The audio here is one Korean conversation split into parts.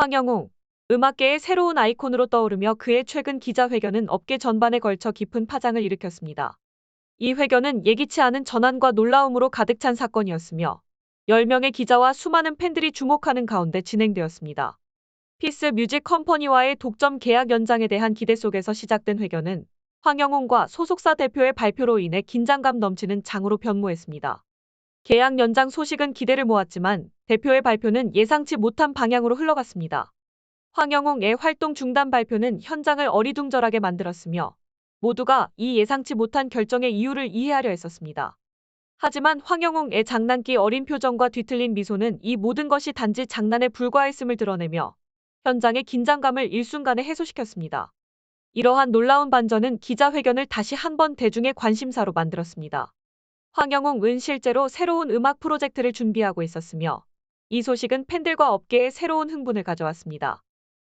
황영웅, 음악계의 새로운 아이콘으로 떠오르며 그의 최근 기자회견은 업계 전반에 걸쳐 깊은 파장을 일으켰습니다. 이 회견은 예기치 않은 전환과 놀라움으로 가득 찬 사건이었으며 10명의 기자와 수많은 팬들이 주목하는 가운데 진행되었습니다. 피스 뮤직 컴퍼니와의 독점 계약 연장에 대한 기대 속에서 시작된 회견은 황영웅과 소속사 대표의 발표로 인해 긴장감 넘치는 장으로 변모했습니다. 계약 연장 소식은 기대를 모았지만 대표의 발표는 예상치 못한 방향으로 흘러갔습니다. 황영웅의 활동 중단 발표는 현장을 어리둥절하게 만들었으며 모두가 이 예상치 못한 결정의 이유를 이해하려 했었습니다. 하지만 황영웅의 장난기 어린 표정과 뒤틀린 미소는 이 모든 것이 단지 장난에 불과했음을 드러내며 현장의 긴장감을 일순간에 해소시켰습니다. 이러한 놀라운 반전은 기자회견을 다시 한번 대중의 관심사로 만들었습니다. 황영웅은 실제로 새로운 음악 프로젝트를 준비하고 있었으며 이 소식은 팬들과 업계에 새로운 흥분을 가져왔습니다.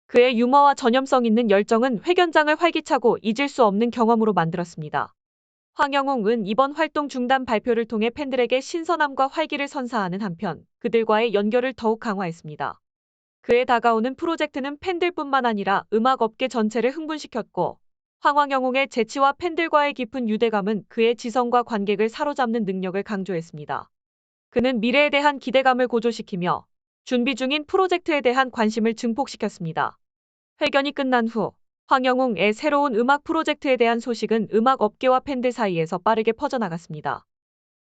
그의 유머와 전염성 있는 열정은 회견장을 활기차고 잊을 수 없는 경험으로 만들었습니다. 황영웅은 이번 활동 중단 발표를 통해 팬들에게 신선함과 활기를 선사하는 한편 그들과의 연결을 더욱 강화했습니다. 그에 다가오는 프로젝트는 팬들뿐만 아니라 음악업계 전체를 흥분시켰고 황황영웅의 재치와 팬들과의 깊은 유대감은 그의 지성과 관객을 사로잡는 능력을 강조했습니다. 그는 미래에 대한 기대감을 고조시키며 준비 중인 프로젝트에 대한 관심을 증폭시켰습니다. 회견이 끝난 후 황영웅의 새로운 음악 프로젝트에 대한 소식은 음악 업계와 팬들 사이에서 빠르게 퍼져나갔습니다.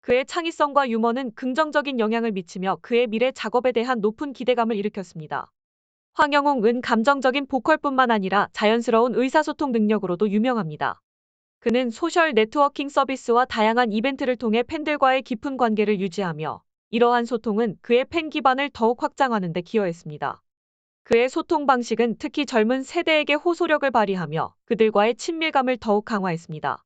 그의 창의성과 유머는 긍정적인 영향을 미치며 그의 미래 작업에 대한 높은 기대감을 일으켰습니다. 황영웅은 감정적인 보컬뿐만 아니라 자연스러운 의사소통 능력으로도 유명합니다. 그는 소셜 네트워킹 서비스와 다양한 이벤트를 통해 팬들과의 깊은 관계를 유지하며 이러한 소통은 그의 팬 기반을 더욱 확장하는 데 기여했습니다. 그의 소통 방식은 특히 젊은 세대에게 호소력을 발휘하며 그들과의 친밀감을 더욱 강화했습니다.